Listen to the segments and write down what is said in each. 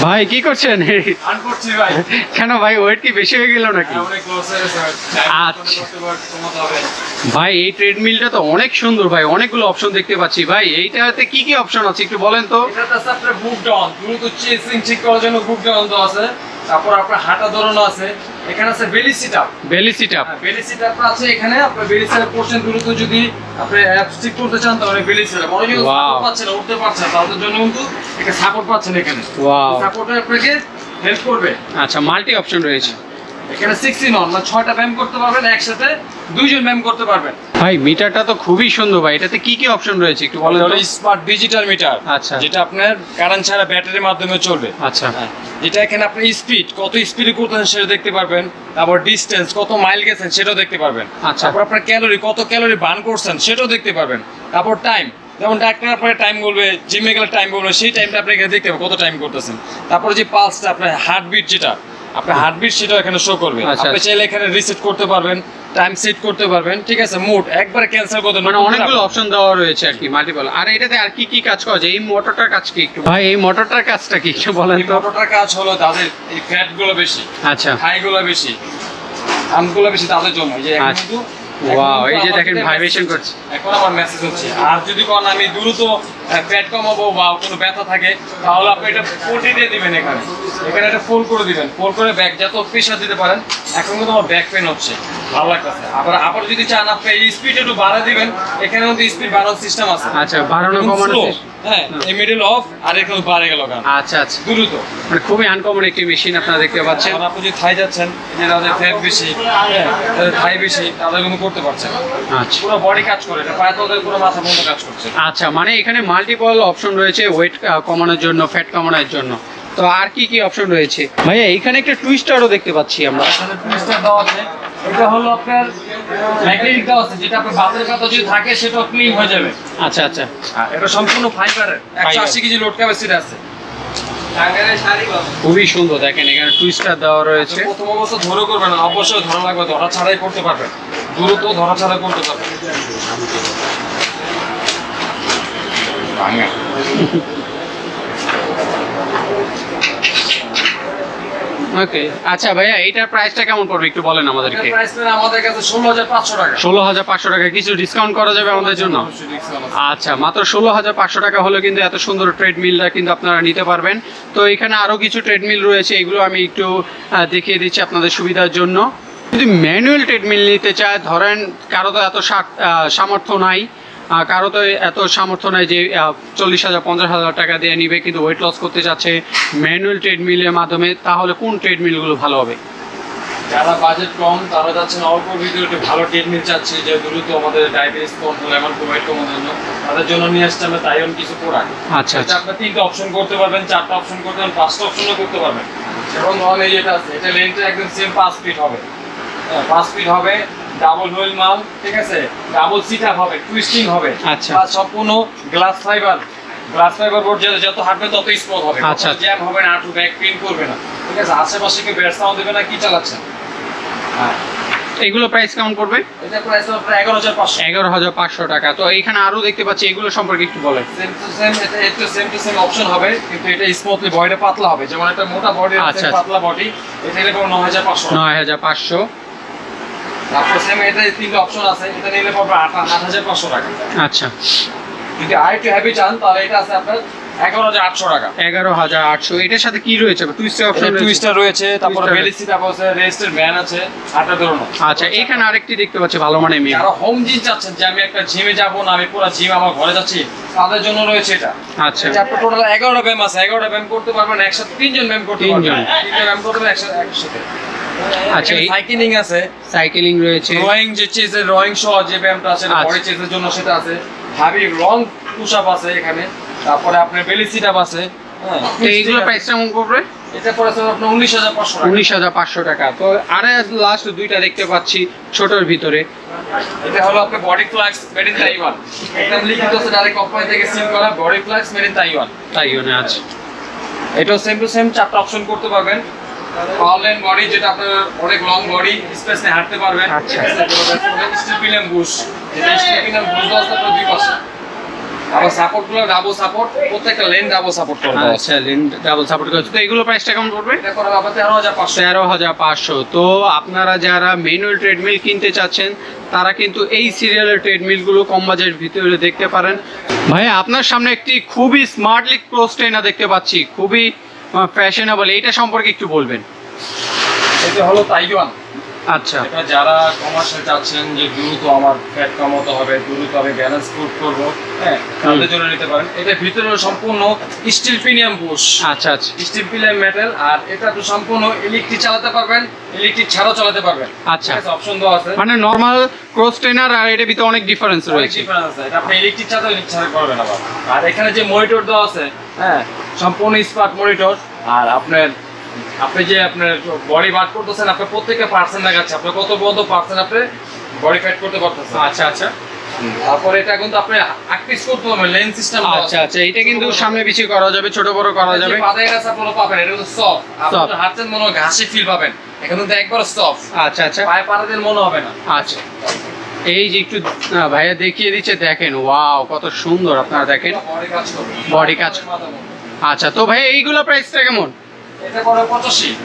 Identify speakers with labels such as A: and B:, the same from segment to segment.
A: ভাই কি করছেন?
B: করছি ভাই।
A: কেন ভাই ওয়েট কি বেশি হয়ে গেল নাকি?
B: হ্যাঁ,
A: আচ্ছা। ভাই এই ট্রেডমিলটা তো অনেক সুন্দর ভাই অনেকগুলো অপশন দেখতে পাচ্ছি। ভাই এইটাতে কি কি অপশন আছে একটু বলেন তো?
B: বুক ডাউন দ্রুত চেসিং ঠিক করার জন্য বুক ডাউন তো আছে। তারপর আপনার হাঁটা ধরনও আছে। এখানে আছে belly sit up
A: belly sit up
B: belly sit up আছে এখানে। আপনি বেলি সিট আপ করছেন দ্রুত যদি আপনি অ্যাপস ঠিক করতে চান তাহলে বেলি সিট আপ অনেকে সাপোর্ট পাচ্ছেন উঠতে পারছেন তাদের জন্য কিন্তু একটা সাপোর্ট পাচ্ছেন এখানে।
A: ওয়াও
B: সাপোর্টে আপনাকে হেল্প করবে।
A: আচ্ছা মাল্টি অপশন রয়েছে।
B: এখানে মানে ছয়টা ব্যায়াম করতে পারবেন একসাথে দুইজন ব্যায়াম করতে পারবেন।
A: ভাই মিটারটা তো খুবই সুন্দর ভাই। এটাতে কি কি অপশন রয়েছে একটু বলেন তো?
B: স্মার্ট ডিজিটাল মিটার
A: আচ্ছা।
B: যেটা আপনার কারেন্ট ছাড়া ব্যাটারির মাধ্যমে চলবে।
A: আচ্ছা।
B: যেটা এখানে আপনি স্পিড কত স্পিডে করতেছেন সেটা দেখতে পারবেন। তারপর ডিস্টেন্স কত মাইল গেছেন সেটাও দেখতে পারবেন।
A: আচ্ছা।
B: তারপর আপনার ক্যালোরি কত ক্যালোরি বার্ন করছেন সেটাও দেখতে পারবেন। তারপর টাইম যেমন ডাক্তার আপনাকে টাইম বলবে জিমে গেলে টাইম বলবে সেই টাইমটা আপনি দেখতে পাবেন কত টাইম করতেছেন। তারপর যে পালসটা আপনার হার্টবিট যেটা আপনার হার্টবিট সেটা এখানে শো করবে।
A: আচ্ছা,
B: আপনি
A: আচ্ছা।
B: চাইলে এখানে রিসেট করতে পারবেন টাইম সেট করতে পারবেন ঠিক আছে? মুড একবার ক্যান্সেল করতে
A: মানে অনেকগুলো অপশন দেওয়া রয়েছে আর কি মাল্টিপল আর এটাতে আর কি কি কাজ করা যায়? এই মোটরটার কাজ কি একটু ভাই এই মোটরটার কাজটা কি একটু বলেন
B: এই
A: তো?
B: মোটরটার কাজ হলো তাদের এই ফ্যাটগুলো বেশি
A: আচ্ছা।
B: হাই গুলো বেশি আমগুলো বেশি তাদের জন্য। এই যে এখন
A: আচ্ছা।
B: কিন্তু এখন
A: এই যে দেখেন
B: ভাইব্রেশন
A: করছে।
B: এখন আমার মেসেজ হচ্ছে আর যদি কোন আমি দ্রুত ফ্যাট কমাবো বা কোনো ব্যথা থাকে তাহলে আপনি এটা পটি দিয়ে দিবেন এখানে। এখানে এটা ফোল করে দিবেন। ফোল করে ব্যাক যত প্রেশার দিতে পারেন এখন কিন্তু আমার ব্যাক পেন হচ্ছে। ভালো লাগতেছে। আবার আবার যদি চান আপনি স্পিড একটু বাড়া দিবেন এখানে কিন্তু স্পিড বাড়ানোর সিস্টেম আছে।
A: আচ্ছা বাড়ানো কমানো।
B: হ্যাঁ এই মিডল অফ আর এখানে বাড়ে গেল
A: আচ্ছা আচ্ছা।
B: দ্রুত।
A: মানে খুবই আনকমন একটি মেশিন আপনারা দেখতে পাচ্ছেন।
B: এখন আপনি যদি থাই যাচ্ছেন যে তাদের ফ্যাট বেশি হ্যাঁ, তাদের থাই বেশি তাদের কোনো করতে
A: আচ্ছা।
B: পুরো বডি কাজ করে এটা পায়ে তোদের পুরো মাথা পর্যন্ত কাজ করছে।
A: আচ্ছা মানে এখানে মাল্টিপল অপশন রয়েছে ওয়েট কমানোর জন্য ফ্যাট কমানোর জন্য। তো আর কি কি অপশন রয়েছে? ভাইয়া এখানে একটা টুইস্টারও দেখতে পাচ্ছি আমরা।
B: এখানে টুইস্টার দেওয়া আছে। এটা হলো আপনার ম্যাগনেটিক দেওয়া আছে যেটা আপনার বাতের ব্যথা যদি থাকে সেটাও ক্লিন হয়ে যাবে।
A: আচ্ছা আচ্ছা।
B: এটা সম্পূর্ণ ফাইবারের একশো আশি কেজি লোড ক্যাপাসিটি আছে?
A: খুবই সুন্দর দেখেন এখানে টুইস্টার দেওয়া রয়েছে।
B: প্রথম অবস্থা ধরে করবেন না অবশ্যই ধরা লাগবে ধরা ছাড়াই করতে পারবেন দ্রুত ধরা ছাড়াই করতে পারবেন ভাঙা
A: ওকে আচ্ছা ভাইয়া এইটার প্রাইসটা কেমন পড়বে একটু বলেন আমাদেরকে?
B: প্রাইস আমাদের কাছে ষোলো হাজার পাঁচশো টাকা।
A: ষোলো হাজার পাঁচশো টাকা কিছু ডিসকাউন্ট করা যাবে আমাদের জন্য। আচ্ছা মাত্র ষোলো হাজার পাঁচশো টাকা হলে কিন্তু এত সুন্দর ট্রেডমিলটা কিন্তু আপনারা নিতে পারবেন। তো এখানে আরও কিছু ট্রেডমিল রয়েছে এগুলো আমি একটু দেখিয়ে দিচ্ছি আপনাদের সুবিধার জন্য। যদি ম্যানুয়াল ট্রেডমিল নিতে চায় ধরেন কারও তো এত সামর্থ্য নাই কারও তো এত সামর্থ্য নাই যে চল্লিশ হাজার পঞ্চাশ হাজার টাকা দিয়ে নিবে কিন্তু ওয়েট লস করতে চাচ্ছে ম্যানুয়াল ট্রেডমিলের মাধ্যমে তাহলে কোন ট্রেডমিলগুলো ভালো হবে?
B: যারা বাজেট কম তারা যাচ্ছেন অল্প একটু ভালো ট্রেডমিল চাচ্ছে যে দ্রুত আমাদের ডায়াবেটিস কন্ট্রোল এমন প্রোভাইড করার জন্য। তাদের জন্য নিয়ে আসছে আমরা তাইন কিছু প্রোডাক্ট
A: আচ্ছা আচ্ছা।
B: আপনি তিনটা অপশন করতে পারবেন চারটা অপশন করতে পারবেন পাঁচটা অপশনও করতে পারবেন। যেমন ধরুন এই যেটা আছে এটা লেন্থটা একদম সেম পাঁচ ফিট হবে। হ্যাঁ, পাঁচ ফিট হবে ডাবল হুইল মাল ঠিক আছে? ডাবল সিট আপ হবে টুইস্টিং হবে।
A: আচ্ছা।
B: আর সম্পূর্ণ glass fibre glass fibre board যত হাঁটবে তত স্মুথ হবে।
A: আচ্ছা।
B: জ্যাম হবে না আটু ব্যাক পেন করবে না। ঠিক আছে? আশেপাশে কেউ ব্যাট সাউন্ড দেবে না কি চালাচ্ছেন হ্যাঁ।
A: এগুলো প্রাইস কেমন পড়বে?
B: এটা প্রাইস আপনার এগারো হাজার পাঁচশো।
A: এগারো হাজার পাঁচশো টাকা। তো এখানে আরও দেখতে পাচ্ছি এগুলো সম্পর্কে একটু বলেন।
B: সেম টু সেম এটা একটু সেম টু সেম অপশন হবে কিন্তু এটা স্মুথলি বডিটা পাতলা হবে। যেমন একটা মোটা বডি
A: আচ্ছা, আচ্ছা।
B: পাতলা বডি এটা পড়বে নয় হাজার পাঁচশো।
A: নয় হাজার পাঁচশো।
B: তারপর সেম এটা তিনটে অপশন আছে। এটা নিলে পড়বে আট আট হাজার পাঁচশো টাকা।
A: আচ্ছা।
B: যদি হ্যাভি চান তাহলে এটা আছে আপনার এগারো হাজার আটশো টাকা।
A: এগারো হাজার আটশো। এটার সাথে কি রয়েছে? টুইস্টার অপশন
B: টুইস্টার রয়েছে। তারপরে
A: Twister।
B: বেলি সিট ভ্যান আছে আটটা ধরুন
A: আচ্ছা এখানে আরেকটি দেখতে পাচ্ছি ভালো মানে মেয়ে।
B: যারা হোম জিম চাচ্ছেন যে আমি একটা জিমে যাব না আমি পুরো জিম আমার ঘরে যাচ্ছি তাদের জন্য রয়েছে এটা।
A: আচ্ছা।
B: এটা আপনার টোটাল এগারোটা ব্যায়াম আছে। এগারোটা ব্যায়াম করতে পারবেন একসাথে তিনজন ব্যায়াম করতে পারবেন।
A: তিনজন
B: ব্যায়াম করতে পারবেন একসাথে একসাথে।
A: আচ্ছা
B: সাইকেলিং আছে।
A: সাইকেলিং রয়েছে।
B: ড্রয়িং যে চেজের ড্রয়িং সহ যে ব্যায়ামটা আছে
A: আচ্ছা।
B: বডি চেজের জন্য সেটা আছে। পুশ আপ আছে এখানে। তারপরে আপনার বেলি সিট আপ আছে। হ্যাঁ
A: তো এইগুলো প্রাইস কেমন পড়বে
B: এটা পড়েছে আপনার উনিশ হাজার পাঁচশো টাকা।
A: উনিশ হাজার পাঁচশো টাকা। তো আরে লাস্ট দুইটা দেখতে পাচ্ছি ছোটোর ভিতরে।
B: এটা হলো আপনার body flux made in Taiwan একদম লিখিত আছে ডাইরেক্ট কোম্পানি থেকে সিল করা body flux made in Taiwan
A: তাই জন্য আছে
B: এটাও সেম টু সেম চারটা অপশন করতে পারবেন। পাওয়ারলাইন বডি যেটা আপনার অনেক লং বডি স্পেস নিয়ে হাঁটতে পারবেন।
A: আচ্ছা।
B: স্টিপিলাম বুশ যেটা স্টিপিলাম বুশ দেওয়া আছে দুই পাশে আবার সাপোর্টগুলো ডাবল সাপোর্ট প্রত্যেকটা লেন ডাবল সাপোর্ট করবে
A: আচ্ছা ডাবল সাপোর্ট করছে তো এগুলো প্রাইসটা কেমন পড়বে?
B: তেরো হাজার পাঁচশো।
A: তো আপনারা যারা ম্যানুয়াল ট্রেডমিল কিনতে চাচ্ছেন তারা কিন্তু এই সিরিয়ালের ট্রেডমিলগুলো কম বাজেটের ভিতরে দেখতে পারেন। ভাই আপনার সামনে একটি খুবই স্মার্টলি ক্লোজ ট্রেনার দেখতে পাচ্ছি। খুবই ফ্যাশনেবল এইটা সম্পর্কে একটু বলবেন।
B: এটা হলো তাইওয়ান।
A: আচ্ছা।
B: এটা যারা কমার্শিয়াল চাচ্ছেন যে দ্রুত আমার ফ্যাট কমাতে হবে দ্রুত আমি ব্যালেন্স ফুড করব হ্যাঁ তাদের জন্য নিতে পারেন। এটা ভিতরে সম্পূর্ণ স্টিল প্রিমিয়াম বুশ
A: আচ্ছা আচ্ছা।
B: স্টিল প্রিমিয়াম মেটাল আর এটা তো সম্পূর্ণ ইলেকট্রিক চালাতে পারবেন ইলেকট্রিক ছাড়াও চালাতে পারবেন।
A: আচ্ছা।
B: অপশন দেওয়া আছে।
A: মানে নর্মাল ক্রস ট্রেনার আর এটার ভিতরে অনেক ডিফারেন্স রয়েছে।
B: difference আছে। এটা আপনি ইলেকট্রিক ছাড়াও ইলেকট্রিক ছাড়া করবেন আবার। আর এখানে যে মনিটর দেওয়া আছে হ্যাঁ সম্পূর্ণ স্মার্ট মনিটর। আর আপনার আপনি যে আপনার বডি বার্ট করতেছেন আপনার প্রত্যেকটা পার্সেন্ট দেখাচ্ছে। আপনার কত কত পার্সেন্ট আপনি বডি ফ্যাট করতে পারতেছেন?
A: আচ্ছা আচ্ছা।
B: তারপর এটা কিন্তু আপনি করতে হবে লেন সিস্টেম
A: আচ্ছা আচ্ছা এটা কিন্তু সামনে পিছিয়ে করা যাবে ছোট বড় করা যাবে।
B: পাতায় আপনারা পাবেন এটা কিন্তু সফট আপনি হাঁটছেন মনে হয় ঘাসে ফিল পাবেন। এখানে কিন্তু একবার সফট
A: আচ্ছা আচ্ছা।
B: পায়ে পাড়া দিলে মনে হবে না।
A: আচ্ছা। এই যে একটু ভাইয়া দেখিয়ে দিচ্ছে দেখেন ওয়াও কত সুন্দর আপনারা দেখেন।
B: বডি কাজ করবে।
A: কাজ। আচ্ছা তো ভাই এইগুলো প্রাইসটা কেমন?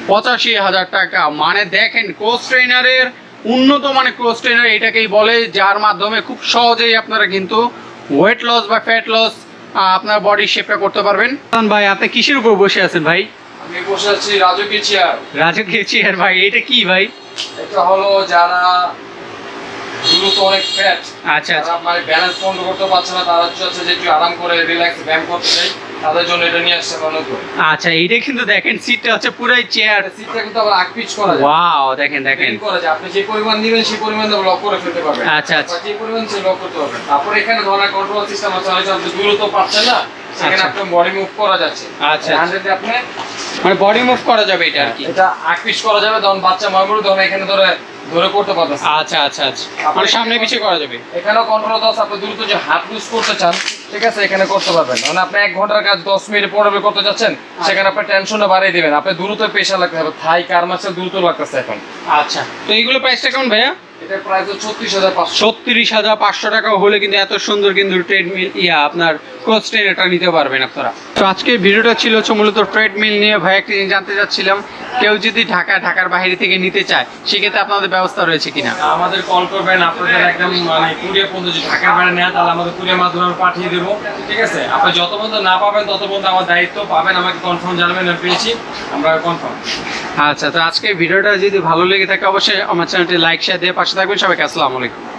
B: পঁচাশি।
A: হাজার টাকা। মানে দেখেন ক্লোজ ট্রেনারের উন্নত মানে ক্লোজ ট্রেনার এটাকেই বলে যার মাধ্যমে খুব সহজেই আপনারা কিন্তু ওয়েট লস বা ফ্যাট লস আপনার বডি শেপটা করতে পারবেন। ভাই আপনি কিসের উপর বসে আছেন ভাই?
B: আমি বসে আছি রাজকীয় চেয়ার
A: রাজকীয় চেয়ার ভাই এটা কি ভাই?
B: এটা হলো যারা দ্রুত অনেক ফ্যাট
A: আচ্ছা আচ্ছা।
B: মানে ব্যালেন্স কন্ট্রোল করতে পারছে না তারা চাচ্ছে যে একটু আরাম করে রিল্যাক্স ব্যায়াম করতে চাই তাদের জন্য এটা নিয়ে আসছে
A: আচ্ছা এইটা কিন্তু দেখেন সিটটা হচ্ছে পুরাই চেয়ার
B: সিটটা কিন্তু আবার আগ করা যায়।
A: ওয়াও দেখেন দেখেন।
B: করা যায়। আপনি যে পরিমাণ নেবেন সেই পরিমাণ লক করে ফেলতে পারবেন।
A: আচ্ছা, আচ্ছা।
B: যে পরিমাণ সে লক করতে পারবেন। তারপরে এখানে ধরনের কন্ট্রোল সিস্টেম আছে হয়তো আপনি দ্রুত পাচ্ছেন না সেখানে
A: আচ্ছা।
B: আপনার বডি মুভ করা যাচ্ছে।
A: আচ্ছা।
B: হান্ড্রেডে আপনি
A: মানে বডি মুভ করা যাবে এটা আর কি?
B: এটা আগ পিচ করা যাবে। তখন বাচ্চা ময়মুর তখন এখানে ধরে ধরে করতে পারবেন
A: আচ্ছা আচ্ছা আচ্ছা। মানে সামনে পিছিয়ে করা যাবে?
B: এখানেও কন্ট্রোল দশ আপনি দ্রুত যে হাত ইউজ করতে চান ঠিক আছে এখানে করতে পারবেন। মানে আপনি এক ঘণ্টার কাজ দশ মিনিট পনেরো করতে যাচ্ছেন সেখানে আপনি টেনশনটা বাড়িয়ে দিবেন। আপনি দ্রুত পেশা লাগতে হবে। থাই কার মাসে দ্রুত লাগতেছে এখন।
A: আচ্ছা। তো এইগুলো প্রাইসটা কেমন ভাইয়া?
B: এটা প্রায় তো ছত্রিশ হাজার পাঁচশো।
A: ছত্রিশ হাজার পাঁচশো টাকা হলে কিন্তু এত সুন্দর কিন্তু ট্রেডমিল ইয়া আপনার ক্রস এটা নিতে পারবেন আপনারা। তো আজকে ভিডিওটা ছিল হচ্ছে মূলত ট্রেডমিল নিয়ে ভাই একটা জিনিস জানতে চাচ্ছিলাম কেউ যদি ঢাকা ঢাকার বাইরে থেকে নিতে চায় সেক্ষেত্রে আপনাদের ব্যবস্থা রয়েছে কিনা?
B: আমাদের কল করবেন আপনাদের একদম মানে কুরিয়ার পর্যন্ত যদি ঢাকার বাইরে নেয় তাহলে আমাদের কুরিয়ার মাধ্যমে আমরা পাঠিয়ে দেবো ঠিক আছে? আপনি যত পর্যন্ত না পাবেন তত পর্যন্ত আমার দায়িত্ব পাবেন আমাকে কনফার্ম জানাবেন আমি পেয়েছি আমরা কনফার্ম
A: আচ্ছা তো আজকে ভিডিওটা যদি ভালো লেগে থাকে অবশ্যই আমার চ্যানেলটি লাইক শেয়ার দিয়ে পাশে থাকবেন। সবাইকে আসসালামু আলাইকুম।